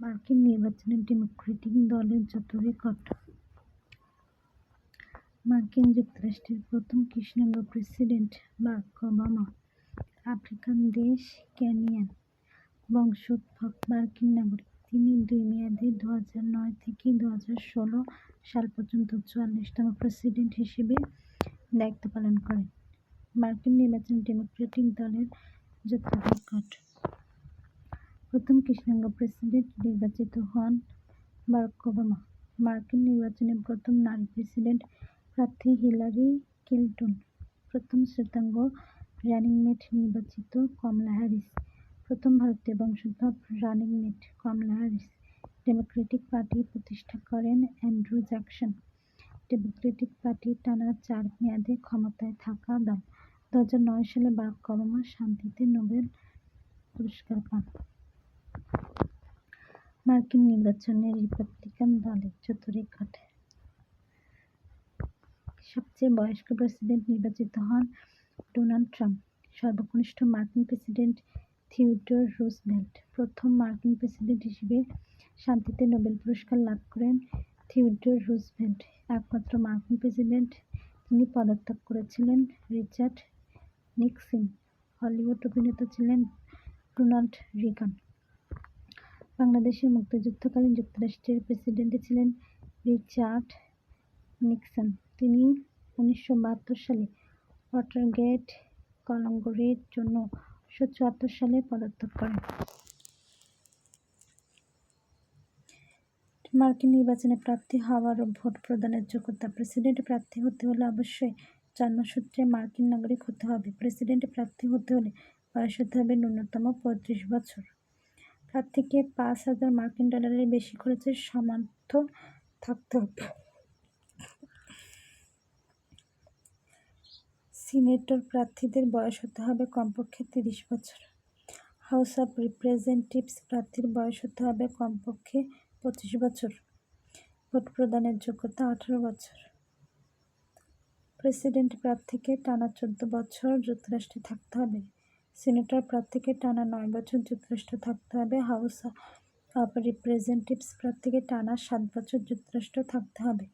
মার্কিন নির্বাচনে ডেমোক্রেটিক দলের যত রেকর্ড। মার্কিন যুক্তরাষ্ট্রের প্রথম কৃষ্ণাঙ্গ প্রেসিডেন্ট বারাক ওবামা, আফ্রিকান দেশ কেনিয়ান বংশোদ্ভূত মার্কিন নাগরিক। তিনি দুই মেয়াদে দু হাজার নয় থেকে দু হাজার ষোলো সাল পর্যন্ত চুয়াল্লিশতম প্রেসিডেন্ট হিসেবে দায়িত্ব পালন করেন। মার্কিন নির্বাচন ডেমোক্রেটিক দলের যত রেকর্ড। প্রথম কৃষ্ণাঙ্গ প্রেসিডেন্ট নির্বাচিত হন বারাক ওবামা। মার্কিন নির্বাচনে প্রথম নারী প্রেসিডেন্ট প্রার্থী হিলারি ক্লিন্টন, প্রথম শ্বেতাঙ্গ রানিং মেট নির্বাচিত কমলা হ্যারিস, প্রথম ভারতীয় বংশোদ্ভূত running mate Kamala Harris. Democratic party প্রতিষ্ঠা করেন অ্যান্ড্রু জ্যাকসন। ডেমোক্রেটিক পার্টি টানা চার মেয়াদে ক্ষমতায় থাকা দল। দু হাজার নয় সালে বারাক ওবামা শান্তিতে নোবেল পুরস্কার পান। মার্কিন নির্বাচনে রিপাবলিকান দলের যত রেকর্ড সবচেয়ে বয়স্ক প্রেসিডেন্ট নির্বাচিত হন ডোনাল্ড ট্রাম্প। সর্বকনিষ্ঠ মার্কিন প্রেসিডেন্ট থিওডোর রুজভেল্ট প্রথম মার্কিন প্রেসিডেন্ট হিসেবে শান্তিতে নোবেল পুরস্কার লাভ করেন থিওডোর রুজভেল্ট। একমাত্র মার্কিন প্রেসিডেন্ট তিনি পদত্যাগ করেছিলেন রিচার্ড নিক্সন। হলিউড অভিনেতা ছিলেন ডোনাল্ড রিগান। বাংলাদেশের মুক্তিযুদ্ধকালীন যুক্তরাষ্ট্রের প্রেসিডেন্ট ছিলেন রিচার্ড নিক্সন। তিনি উনিশশো বাহাত্তর সালে ওয়াটারগেট কলঙ্গরের জন্য উনিশশো চুয়াত্তর সালে পদত্যাগ করেন। মার্কিন নির্বাচনে প্রার্থী হওয়ার ভোট প্রদানের যোগ্যতা প্রেসিডেন্ট প্রার্থী হতে হলে অবশ্যই জন্মসূত্রে মার্কিন নাগরিক হতে হবে। প্রেসিডেন্ট প্রার্থী হতে হলে বয়স হতে হবে ন্যূনতম পঁয়ত্রিশ বছর। প্রার্থীকে পাঁচ হাজার মার্কিন ডলারের বেশি খরচের সামর্থ্য থাকতে হবে। সিনেটর প্রার্থীদের বয়স হতে হবে কমপক্ষে তিরিশ বছর। হাউস অফ রিপ্রেজেন্টেটিভস প্রার্থীর বয়স হতে হবে কমপক্ষে পঁচিশ বছর। ভোট প্রদানের যোগ্যতা আঠারো বছর। প্রেসিডেন্ট প্রার্থীকে টানা চোদ্দ বছর যুক্তরাষ্ট্রে থাকতে হবে। সিনেটর প্রার্থীকে টানা নয় বছর যুক্তরাষ্ট্র থাকতে হবে। হাউস অব রিপ্রেজেন্টেটিভস প্রার্থীকে টানা সাত বছর যুক্তরাষ্ট্র থাকতে হবে।